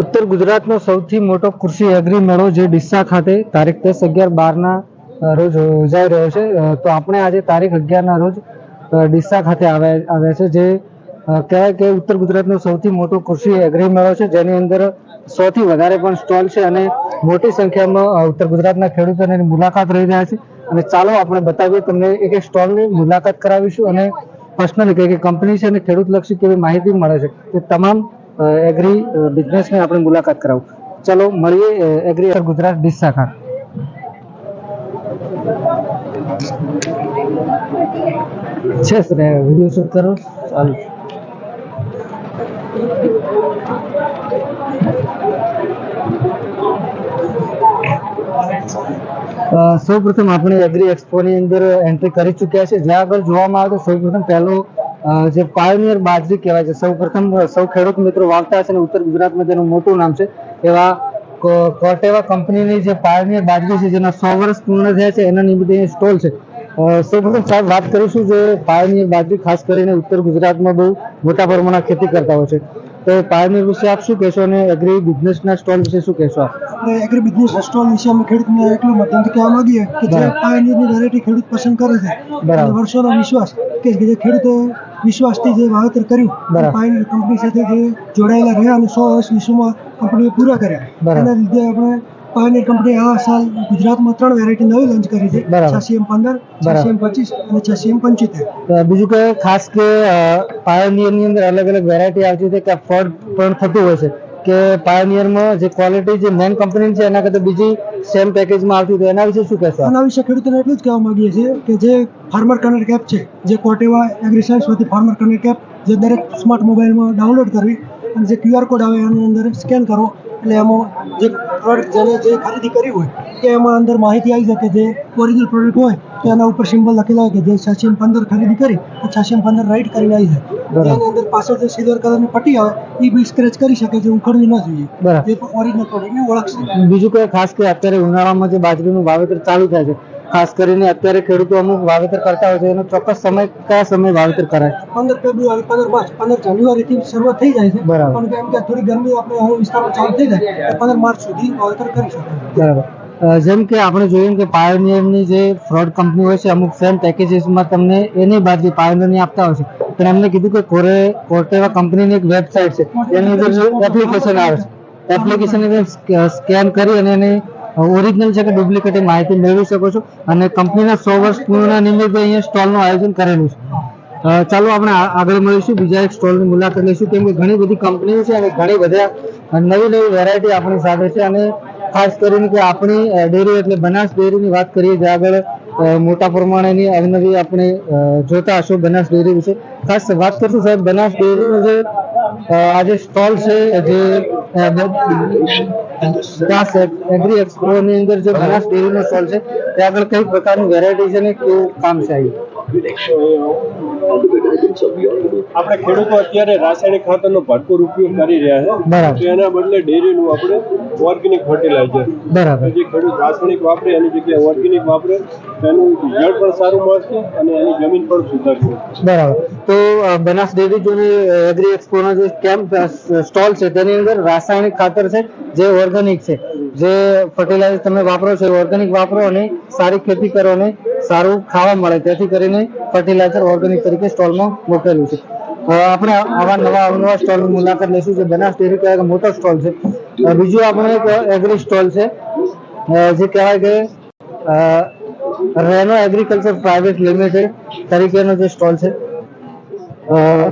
ઉત્તર ગુજરાતનો સૌથી મોટો કૃષિ એગ્રી મેળો જે ડીસા ખાતે તારીખ દસ અગિયાર બારના રોજ યોજાઈ રહ્યો છે. તો આપણે આજે તારીખ અગિયારના રોજ ડીસા ખાતે આવ્યા આવ્યા છે, જે કહેવાય કે ઉત્તર ગુજરાતનો સૌથી મોટો કૃષિ એગ્રી મેળો છે, જેની અંદર સૌથી વધારે પણ સ્ટોલ છે અને મોટી સંખ્યામાં ઉત્તર ગુજરાતના ખેડૂતોની મુલાકાત રહી રહ્યા છે. અને ચાલો આપણે બતાવીએ, તમને એક એક સ્ટોલની મુલાકાત કરાવીશું અને પર્સનલી કે કંપની છે અને ખેડૂતલક્ષી કેવી માહિતી મળે છે. તે તમામ એગ્રી બિઝનેસની આપણે મુલાકાત કરાવું. ચલો મળીએ એગ્રી ગુજરાત ડીશ શાખા. છે ને વીડિયો શૂટ કરો ચાલુ. સૌ પ્રથમ આપણે એગ્રી એક્સપોની અંદર એન્ટ્રી કરી ચૂક્યા છે. જ્યાં આગળ જોવામાં આવે તો સૌ પ્રથમ પહેલો જે પાયોનિયર બાજરી કહેવાય છે. સૌ પ્રથમ, સૌ ખેડૂત મિત્રો વાવતા છે અને ઉત્તર ગુજરાતમાં જેનું મોટું નામ છે, એવા કોટેવા કંપનીની જે પાયોનિયર બાજરી છે, જેના સો વર્ષ પૂર્ણ થયા છે એના નિમિત્તે સ્ટોલ છે. સૌપ્રથમ સાહેબ વાત કરીશું જે પાયોનિયર બાજરી ખાસ કરીને ઉત્તર ગુજરાતમાં બહુ મોટા પ્રમાણમાં ખેતી કરતા હોય છે. તો પાયોનિયર વિશે આપ શું કહેશો અને એગ્રી બિઝનેસના સ્ટોલ વિશે શું કહેશો આપ એગ્રી બિઝનેસ સ્ટોલ વિશે અમે ખેડૂતને એટલું માધ્યમથી કહેવા માંગીએ કે જે. પાયોનિયરની વેરાયટી ખેડૂત પસંદ કરે છે બરાબર. વર્ષોનો વિશ્વાસ કે જે ખેડૂતે વિશ્વાસથી જે વાવેતર કર્યું. પાયોનિયર કંપની સાથે જે જોડાયેલા રહ્યા અને સો વર્ષ વિશ્વમાં કંપનીએ પૂરા કર્યા. એના લીધે આપણે પાયોનિયર કંપની આ સાલ ગુજરાતમાં ત્રણ વેરાયટી નવી લોન્ચ કરી છે. છસી એમ પંદર છસી એમ પચીસ અને છસી એમ પંચોતેર. બીજું કે ખાસ કે પાયોનિયરની અંદર અલગ અલગ વેરાયટી આવતી છે કે ફ્રોડ પણ થતું હોય છે. કે પાયોનિયરમાં જે ક્વોલિટી જે મેન કંપની છે એના કરતાં બીજી સેમ પેકેજમાં આવતી તો એના વિશે શું કહેશો? એના વિશે ખેડૂતોને એટલું જ કહેવા માંગીએ છીએ કે જે ફાર્મર કનેક્ટ એપ છે જે કોટેવા એગ્રીસાયન્સમાંથી ફાર્મર કનેક્ટ એપ જે દરેક સ્માર્ટ મોબાઈલમાં ડાઉનલોડ કરવી અને જે ક્યુઆર કોડ આવે એની અંદર સ્કેન કરો એટલે એમાં જે પ્રોડક્ટ જેને જે ખરીદી કરી હોય કે એમાં અંદર માહિતી આવી શકે જે ઓરિજિનલ પ્રોડક્ટ હોય તો એના ઉપર સિમ્બલ લખેલા હોય કે જે છાસી પંદર ખરીદી કરી તો છાસી પંદર રાઈટ કરીને આવી જાય. એની અંદર પાછળ જે સિલ્વર કલરની પટ્ટી આવે એ બી સ્ક્રેચ કરી શકે છે ઉખડવી ન જોઈએ. એ ઓરિજિનલ પ્રોડક્ટને ઓળખશે. બીજું કોઈ ખાસ કે અત્યારે ઉનાળામાં જે બાજરીનું વાવેતર ચાલુ થાય છે ખાસ કરીને અત્યારે ખેડૂતો અમુક વાવેતર કરતા હોય છે એનો ચોક્કસ સમય કયા સમય વાવેતર કરાય? પંદર ફેબ્રુઆરી પંદર માર્ચ પંદર જાન્યુઆરીથી શરૂઆત થઈ જાય છે. બરાબર. પણ કેમ કે થોડી ગરમી આપણે હવે વિસ્તારમાં ચાલુ થઈ જાય પંદર માર્ચ સુધી વાવેતર કરી શકાય. બરાબર. જેમ કે આપણે જોયું કે પાયોનિયરની જે ફ્રોડ કંપની હોય છે અમુક સેમ પેકેજીસમાં તમને એની બાજરી પાયોનિયરની આપતા હોય છે. પણ એમને કીધું કે કોરે કોર્ટેવા કંપનીની એક વેબસાઇટ છે એની અંદર એપ્લિકેશન આવે છે. એપ્લિકેશન સ્કેન કરી અને એની ઓરિજિનલ છે કે ડુપ્લિકેટ માહિતી મેળવી શકો છો અને કંપનીના સો વર્ષ પૂર્ણ નિમિત્તે અહીંયા સ્ટોલનું આયોજન કરેલું છે. ચાલો આપણે આગળ મળીશું, બીજા એક સ્ટોલની મુલાકાત લઈશું, કેમ કે ઘણી બધી કંપનીઓ છે અને ઘણી બધા નવી નવી વેરાયટી આપણી સાથે છે અને ખાસ કરીને કે આપણી ડેરી એટલે બનાસ ડેરીની વાત કરીએ, જે આગળ મોટા પ્રમાણેની અવનવી આપણે જોતા હશો બનાસ ડેરી વિશે. ખાસ વાત કરશું સાહેબ, બનાસ ડેરીનો જે આજે સ્ટોલ છે, જે ત્યાં એગ્રી એક્સપોની અંદર જે બનાસ ડેરીનો સ્ટોલ છે, ત્યાં આગળ કઈ પ્રકારની વેરાયટી છે ને કેવું કામ છે આપણે ખેડૂતો અત્યારે રાસાયણિક ખાતરનો ભરપૂર ઉપયોગ કરી રહ્યા છે. બરાબર. એના બદલે ડેરીનું આપણે ઓર્ગેનિક ફર્ટિલાઇઝર બરાબર. જે ખેડૂત રાસાયણિક વાપરે એની જગ્યાએ ઓર્ગેનિક વાપરે એનું રિઝલ્ટ પણ સારું મળશે અને એની જમીન પણ સુધરશે. બરાબર. તો બનાસ ડેરી જોની એગ્રી એક્સપોનો જે કેમ્પ સ્ટોલ છે તેની અંદર રાસાયણિક ખાતર છે જે ઓર્ગેનિક છે. જે ફર્ટિલાઇઝર તમે વાપરો છો ઓર્ગેનિક વાપરો અને સારી ખેતી કરો અને સારું ખાવા મળે. તેથી કરીને ફર્ટિલાઇઝર ઓર્ગેનિક તરીકે સ્ટોલમાં મૂકેલું છે. આપણે આવા નવા અવનવા સ્ટોલની મુલાકાત લઈશું જે બનાસ ડેરી કહેવાય મોટો સ્ટોલ છે. બીજું આપણે એક એગ્રી સ્ટોલ છે. જે કહેવાય કે રેનો એગ્રીકલ્ચર પ્રાઇવેટ લિમિટેડ તરીકેનો જે સ્ટોલ છે.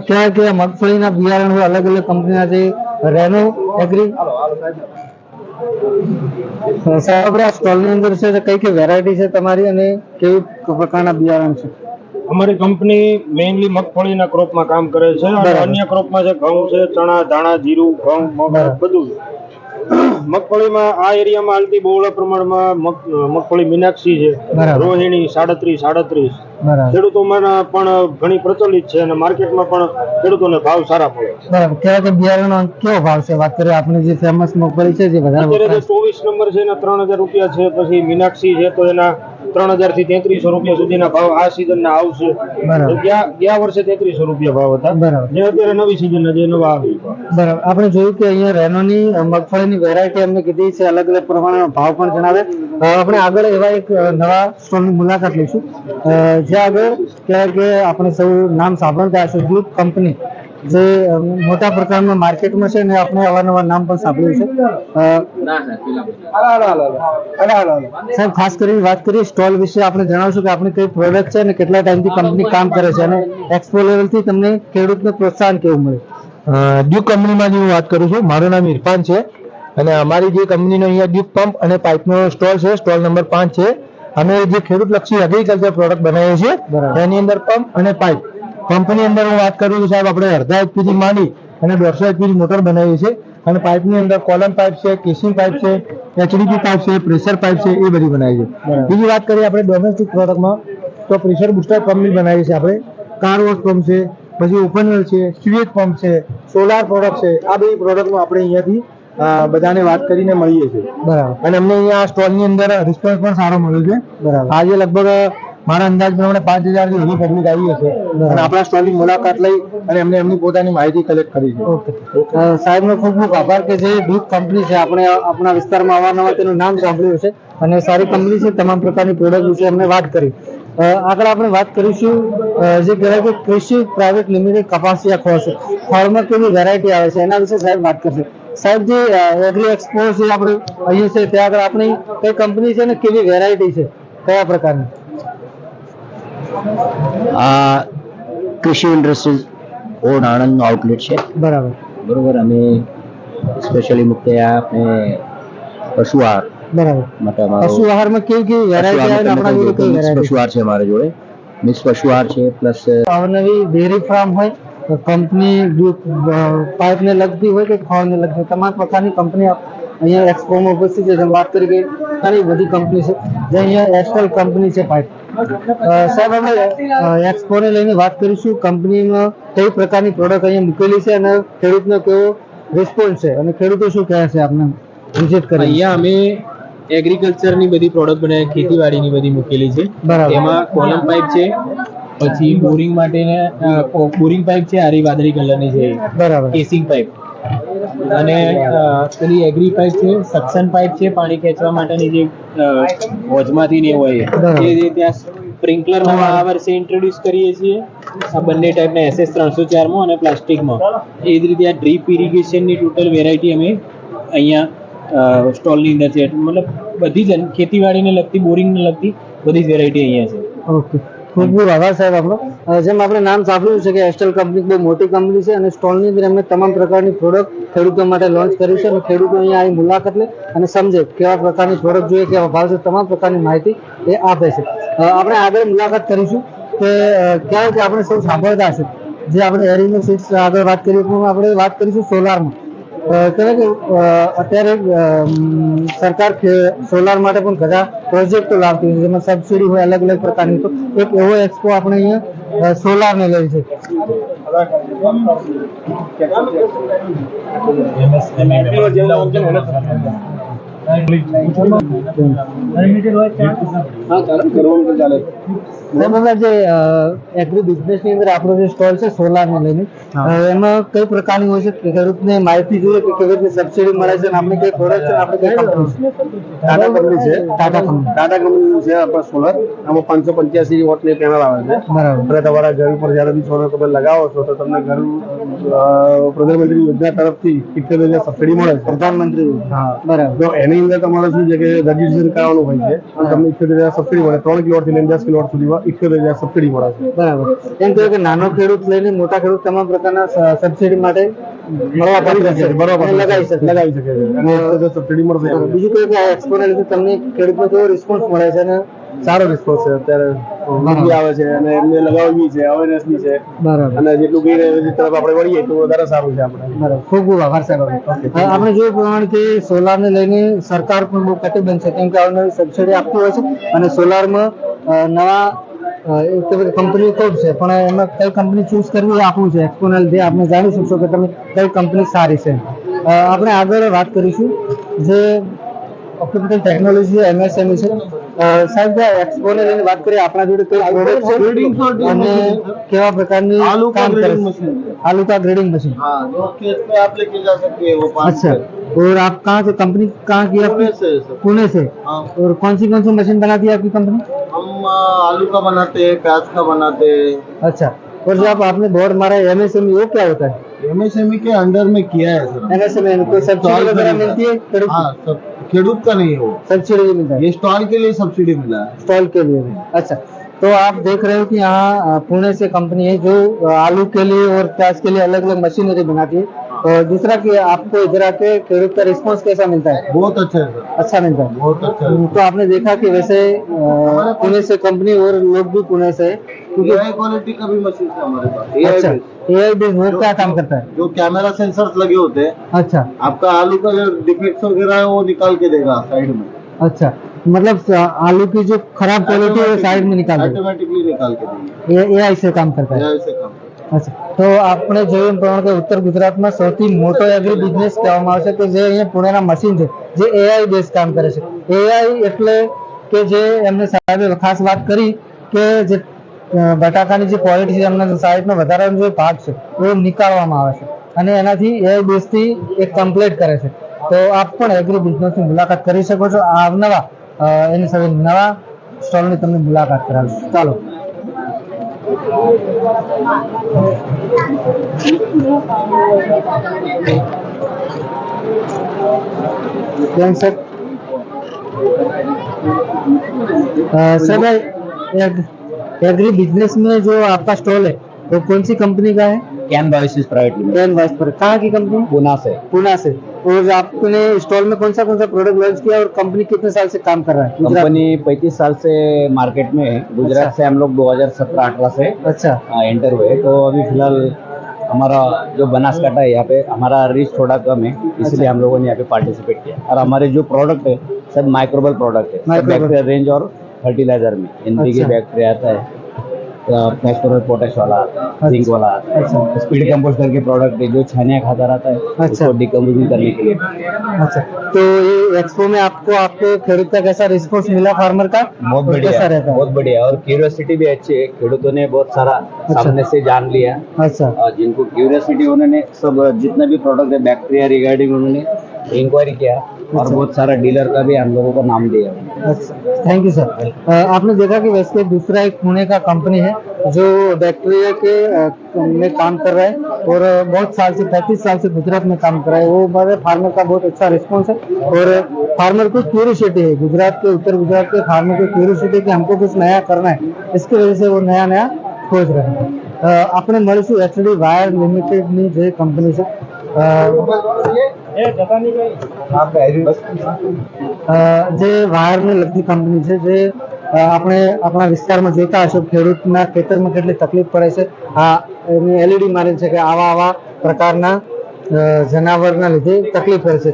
કહેવાય કે મગફળીના બિયારણ અલગ અલગ કંપનીના જે રેનો એગ્રી સાહેબ આ સ્ટોલની અંદર છે તે કઈ કઈ વેરાયટી છે તમારી અને કેવી પ્રકારના બિયારણ છે અમારી કંપની મેઇનલી મગફળીના ક્રોપમાં કામ કરે છે અને. અન્ય ક્રોપમાં છે ઘઉં છે ચણા ધાણા જીરું ઘઉં મગ. બધું મગફળીમાં આ એરિયામાં હાલતી બહોળા પ્રમાણમાં મગફળી મીનાક્ષી છે. રોહિણી સાડત્રીસ સાડત્રીસ. ખેડૂતોમાં પણ ઘણી પ્રચલિત છે અને માર્કેટમાં પણ ખેડૂતોને ભાવ સારા પડે બરાબર. કહેવાય કે બિયારણનો કેવો ભાવ છે? વાત કરીએ આપણે જે ફેમસ મગફળી છે જે વધારે ચોવીસ નંબર છે એના ત્રણ હજાર રૂપિયા છે પછી મીનાક્ષી છે તો એના ત્રણ હજારથી તેત્રીસો રૂપિયા સુધીના ભાવ આ સિઝન ના આવશે. ગયા વર્ષે તેત્રીસો રૂપિયા ભાવ હતા. બરાબર. જે અત્યારે નવી સિઝન જે નવા આવી બરાબર. આપણે જોયું કે અહીંયા રેનોની મગફળીની વેરાયટી અમને કીધી છે અલગ અલગ પ્રમાણમાં ભાવ પણ જણાવે. આપણે આગળ એવા એક નવા સ્ટોલની મુલાકાત લઈશું. જ્યાં આગળ કહેવાય કે આપણે સૌ નામ સાંભળતા હશે ગ્રુપ કંપની. જે મોટા પ્રકારમાં માર્કેટમાં છે ને આપણે અવારનવાર નામ પણ સાંભળ્યું છે. સાહેબ ખાસ કરીને વાત કરીએ સ્ટોલ વિશે આપણે જણાવશું કે આપણી કઈ પ્રોડક્ટ છે અને કેટલા ટાઈમથી કંપની કામ કરે છે અને એક્સપો લેવલથી તમને ખેડૂતને પ્રોત્સાહન કેવું મળે? ડ્યુક કંપનીમાં હું વાત કરું છું. મારું નામ ઇરફાન છે અને અમારી જે કંપનીનો અહીંયા ડ્યુક પંપ અને પાઇપનો સ્ટોલ છે સ્ટોલ નંબર પાંચ છે. અમે જે ખેડૂતલક્ષી એગ્રીકલ્ચર પ્રોડક્ટ બનાવીએ છીએ બરાબર. એની અંદર પંપ અને પાઇપ પંપની અંદર હું વાત કરું સાહેબ આપણે અડધા એચપીથી માંડી અને દોઢસો એચપીની મોટર બનાવીએ છીએ. અને પાઇપની અંદર કોલમ પાઇપ છે કેસિંગ પાઇપ છે એચડીપી પાઇપ છે પ્રેશર પાઇપ છે એ બધી બનાવી છે બીજી વાત કરીએ આપણે ડોમેસ્ટિક પ્રોડક્ટમાં તો પ્રેશર બુસ્ટર પંપની બનાવીએ છીએ આપણે. કાર વોશ પંપ છે પછી ઓપનવેલ છે સ્વીટ પંપ છે સોલાર પ્રોડક્ટ છે આ બધી પ્રોડક્ટનું આપણે અહીંયાથી બધાને વાત કરીને મળીએ છીએ. બરાબર. અને અમને અહીંયા સ્ટોલની અંદર રિસ્પોન્સ પણ સારો મળ્યો છે. બરાબર. આજે લગભગ મારા અંદાજ પ્રમાણે પાંચ હજારથી વધુ પબ્લિક આવી હશે. અને આપણા સ્ટોલની મુલાકાત લઈ અને એમને એમની પોતાની માહિતી કલેક્ટ કરી છે. સાહેબનો ખૂબ ખૂબ આભાર કે જે દૂધ કંપની છે આપણે આપણા વિસ્તારમાં અવારનવાર તેનું નામ સાંભળ્યું છે અને સારી કંપની છે તમામ પ્રકારની પ્રોડક્ટ વિશે અમને વાત કરી. આગળ આપણે વાત કરીશું જે કહેવાય કે કૃષિ પ્રાઇવેટ લિમિટેડ કપાસિયા ખોળ છે. ફળમાં કેવી વેરાયટી આવે છે એના વિશે સાહેબ વાત કરશે. સાહેબ જે એગ્રી એક્સપો છે આપણે અહીંયા છે ત્યાં આગળ આપણી કઈ કંપની છે ને કેવી વેરાયટી છે કયા પ્રકારની? આ કૃષિ ઇન્ડસ્ટ્રીઝ ઓન આણંદનું આઉટલેટ છે. બરાબર. બરોબર અમે સ્પેશિયલી મુખ્ય આપણે પશુ આહાર બરાબર. માટે અમારો પશુ આહારમાં કેવી કેવી વેરાયટી આવે ને આપણા જોડે કઈ વેરાયટી પશુ આહાર છે અમારા જોડે. મિક્સ પશુ આહાર છે પ્લસ અવનવી ડેરી ફાર્મ હોય કંપની પાઇપને લગતી હોય કે ખોળને લગતી તમામ પ્રકારની કંપની અહીંયા એક્સપોમાં ઉપસ્થિત છે. વાત કરી ગઈ ઘણી બધી કંપની છે. જે અહીંયા એસ્ટલ કંપની છે પાઇપ સાહેબ અમે એક્સપોને લઈને વાત કરીશું. કંપનીમાં કઈ પ્રકારની પ્રોડક્ટ અહીંયા મૂકેલી છે અને ખેડૂતનો કેવો રિસ્પોન્સ છે? અને ખેડૂતો શું કહે છે આપને? વિઝિટ કરી અહીંયા અમે એગ્રીકલ્ચરની બધી પ્રોડક્ટ બનાવી ખેતીવાડીની બધી મૂકેલી છે. એમાં કોલમ પાઇપ છે પછી બોરિંગ માટે બોરિંગ પાઇપ છે આરી વાદળી કલરની છે. બરાબર. કેસિંગ પાઇપ અને પેલી એગ્રી પાઇપ છે સક્શન પાઇપ છે પાણી ખેંચવા માટેની જે હોજમાંથી ને હોય એ. જે ત્યાં સ્પ્રિંકલરમાં આ વર્ષે ઇન્ટ્રોડ્યુસ કરીએ છીએ. આ બંને ટાઈપના એસએસ ત્રણસો ચારમાં અને પ્લાસ્ટિકમાં. એ જ રીતે આ ડ્રીપ ઇરિગેશનની ટોટલ વેરાયટી અમે અહીંયા સ્ટોલની અંદર છે. મતલબ બધી જ ખેતીવાડીને લગતી બોરિંગને લગતી બધી જ વેરાયટી અહીંયા છે. ઓકે. ખૂબ ખૂબ આભાર સાહેબ આપણો જેમ આપણે નામ સાંભળ્યું છે કે એસ્ટલ કંપની બહુ મોટી કંપની છે અને સ્ટોલની અંદર અમે તમામ પ્રકારની પ્રોડક્ટ ખેડૂતો માટે લોન્ચ કરી છે અને ખેડૂતો અહીંયા આવી મુલાકાત લે અને સમજે કેવા પ્રકારની પ્રોડક્ટ જોઈએ, કેવા ભાવ છે, તમામ પ્રકારની માહિતી એ આપે છે. આપણે આગળ મુલાકાત કરીશું કે ક્યાં કે આપણે સૌ સાંભળતા હશે. જે આપણે એરિનો સીટ્સ આગળ વાત કરીએ પણ આપણે વાત કરીશું સોલારમાં કહેવાય કે અ, અત્યારે અમ, સરકાર સોલાર માટે પણ ઘણા પ્રોજેક્ટો લાવતી હોય છે. જેમાં સબસિડી હોય અલગ અલગ પ્રકારની. તો એક એવો એક્સપો આપણે અહીંયા સોલારને લઈ છે. હા ચાલો કરવાનું તો ચાલે. સાહેબ, જે એગ્રી બિઝનેસની અંદર આપણો જે સ્ટોલ છે સોલાર ને લઈને એમાં કઈ પ્રકારની હોય છે? ખેડૂતને માહિતી જોઈએ કે કેવી રીતે સબસિડી મળે છે અને આપણે કઈ પ્રોડક્ટ છે આપણે કઈ કંપની ટાટા કંપની છે. ટાટા કંપની ટાટા કંપનીનું છે આપણા સોલર આમાં પાંચસો પંચ્યાસી પેનલ આવે છે. બરાબર. તમારા ઘર ઉપર જ્યારે બી સોલર તમે લગાવો છો તો તમને ઘર પ્રધાનમંત્રી યોજના તરફથી સિત્તેર હજાર સબસિડી મળે છે. પ્રધાનમંત્રી હા. બરાબર. તો એની અંદર તમારે શું છે કે રજીસ્ટ્રેશન કરાવવાનું હોય છે. તમને ઇઠ્યોતેર હજાર સબસિડી મળે. ત્રણ કિલો થી લઈને દસ કિલોવોટ સુધીમાં ઇઠ્યોતેર હજાર સબસિડી મળે છે. બરાબર. એમ કહ્યું કે નાનો ખેડૂત લઈને મોટા ખેડૂત તમામ પ્રકારના સબસિડી માટે મળવા પડી શકે બરાબર લગાવી શકે લગાવી શકે છે. અને સબસિડી મળશે. બીજું કહ્યું કે આ એક્સપોને લીધે તમને ખેડૂતનો કેવો રિસ્પોન્સ મળે છે અને સારો રિસ્પોન્સ છે. અત્યારે બી આવે છે અને એમને લગાવવી છે અવેરનેસ બી છે. બરાબર. અને જેટલું કઈ તરફ આપણે વળીએ તો વધારે સારું છે આપણે. બરાબર. ખૂબ ખૂબ આભાર સાહેબ આપણે જોયું પ્રમાણે કે સોલારને લઈને સરકાર પણ બહુ કટિબંધ છે. કેમ કે અવનવી સબસિડી આપતી હોય છે અને સોલારમાં નવા એક બધી કંપનીઓ ખૂબ છે, પણ એમાં કઈ કંપની ચૂઝ કરવી આપણું છે એક્સપોનલ જે આપણે જાણી શકશો કે તમે કઈ કંપની સારી છે. આપણે આગળ વાત કરીશું જે ઓક્યુપેશન ટેકનોલોજી એમએસએમઈ છે. સાહેબ જે એક્સપો ને લઈને વાત કરીએ આપણા જોડે કઈ પ્રોડક્ટ છે અને કેવા પ્રકારની आलू का કામ કરે ग्रेडिंग છે? मशीन है आलू का ग्रेडिंग मशीन हाँ जो खेत पे आप लेके जा सकते हैं वो पाँच अच्छा और आप कहाँ से कंपनी कहाँ की पुणे आपकी से सर पुणे से हाँ और कौन सी कौन सी मशीन बनाती है आपकी कंपनी हम आ, आलू का बनाते हैं प्याज का बनाते हैं अच्छा और जो आप आपने बोर्ड मारा है एमएसएमई वो क्या होता है एमएसएमई के अंडर में किया है सर एमएसएमई कोई सब्सिडी वगैरह मिलती है खेडूत हाँ सब खेडूत का नहीं है वो सब्सिडी भी मिलता है ये स्टॉल के लिए सब्सिडी मिला है स्टॉल के लिए भी अच्छा तो आप देख रहे हो कि यहाँ अ, पुणे से कंपनी है जो अ, आलू के लिए और प्याज के लिए अलग अलग मशीनरी बनाती है और दूसरा कि आपको इधर आके क्रेडिट का रिस्पांस कैसा मिलता है? बहुत अच्छा है अच्छा मिलता है। बहुत अच्छा है। तो आपने देखा कि वैसे पुणे से कंपनी और लोग भी पुणे से क्योंकि एआई क्वालिटी का भी मशीन है हमारे पास। अच्छा, ए बेस वो क्या काम करता है? जो कैमरा सेंसर लगे होते हैं। अच्छा। आपका आलू का जो डिफेक्ट वगैरह है वो निकाल के देगा साइड में। अच्छा मतलब आलू की जो खराब क्वालिटी है साइड में निकाल ऑटोमेटिकली निकाल के देगा। आई से काम करता है। एआई से काम તો આપણે જોયું પ્રમાણે કે ઉત્તર ગુજરાતમાં સૌથી મોટો એગ્રી બિઝનેસ કહેવામાં આવે છે કે જે અહીંયા પુણેના મશીન છે, જે એઆઈ બેઝ કામ કરે છે. એઆઈ એટલે કે જે એમને સાહેબે ખાસ વાત કરી કે જે બટાકાની જે ક્વોલિટી છે, એમના સાહેબનો વધારાનો જે ભાગ છે એ નીકાળવામાં આવે છે. અને એનાથી એઆઈ બેઝથી એક કમ્પ્લીટ કરે છે. તો આપ પણ એગ્રી બિઝનેસની મુલાકાત કરી શકો છો. આવનવા નવા એની સાથે નવા સ્ટોલની તમને મુલાકાત કરાવીશું. ચાલો. सर सर एग्री बिज़नेस में जो आपका स्टॉल है वो कौन सी कंपनी का है? Can boys private can boys पर कहाँ की कंपनी पुना से। पुना से। और आपने स्टॉल में कौन सा कौन सा प्रोडक्ट लॉन्च किया और कंपनी कितने साल से काम कर रहा है? कंपनी पैंतीस साल से मार्केट में है। गुजरात अच्छा। से हम लोग 2017-18 से अच्छा। एंटर हुए तो अभी फ़िलहाल हमारा जो बनासकांठा है यहाँ पे हमारा रिच थोड़ा कम है इसलिए अच्छा। हम लोगों ने यहाँ पे पार्टिसिपेट किया। और हमारे जो प्रोडक्ट है सब माइक्रोबल प्रोडक्ट है। बैक्टीरिया रेंज और फर्टिलाइज़र में। एनपीके अच्छा। बैक्टीरिया आता है। फॉस्फोरस पोटेश वाला जिंक वाला। है अच्छा। स्पीड कंपोस्ट करके प्रोडक्ट है जो छानिया खाता रहता है अच्छा। उसको डिकम्पोजिंग करने के लिए। अच्छा। तो ये एक्सपो में आपको आपके खरीद का कैसा रिस्पॉन्स मिला फार्मर का? बहुत बढ़िया रहता बहुत बढ़िया। और क्यूरियोसिटी भी अच्छी है। खेडूतों ने बहुत सारा सामने से जान लिया। अच्छा। और जिनको क्यूरियोसिटी उन्होंने सब जितना भी प्रोडक्ट है बैक्टीरिया रिगार्डिंग उन्होंने इंक्वायरी किया। और अच्छा। बहुत सारा डीलर का भी हम लोगों को नाम दिया अच्छा थैंक यू सर अ, आपने देखा कि वैसे दूसरा एक पुणे का कंपनी है जो बैक्टीरिया के अ, में काम कर रहा है और अ, बहुत साल से पैंतीस साल से गुजरात में काम कर रहा है वो बारे फार्मर का बहुत अच्छा रिस्पॉन्स है और फार्मर को क्यूरियोसिटी है गुजरात के उत्तर गुजरात के फार्मर को क्यूरियोसिटी है कि हमको कुछ नया करना है इसकी वजह से वो नया नया खोज रहे हैं અ, આપણે મળીશું એચડી વાયર લિમિટેડની જે કંપની છે અ, અ, જે વાયરને લગતી કંપની છે, જે આપણે આપણા વિસ્તારમાં જોતા હશો, ખેડૂતના ખેતરમાં કેટલી તકલીફ પડે છે. આ, એની એલઈડી મારે છે કે આવા આવા પ્રકારના જનાવરના લીધે તકલીફ પડે છે.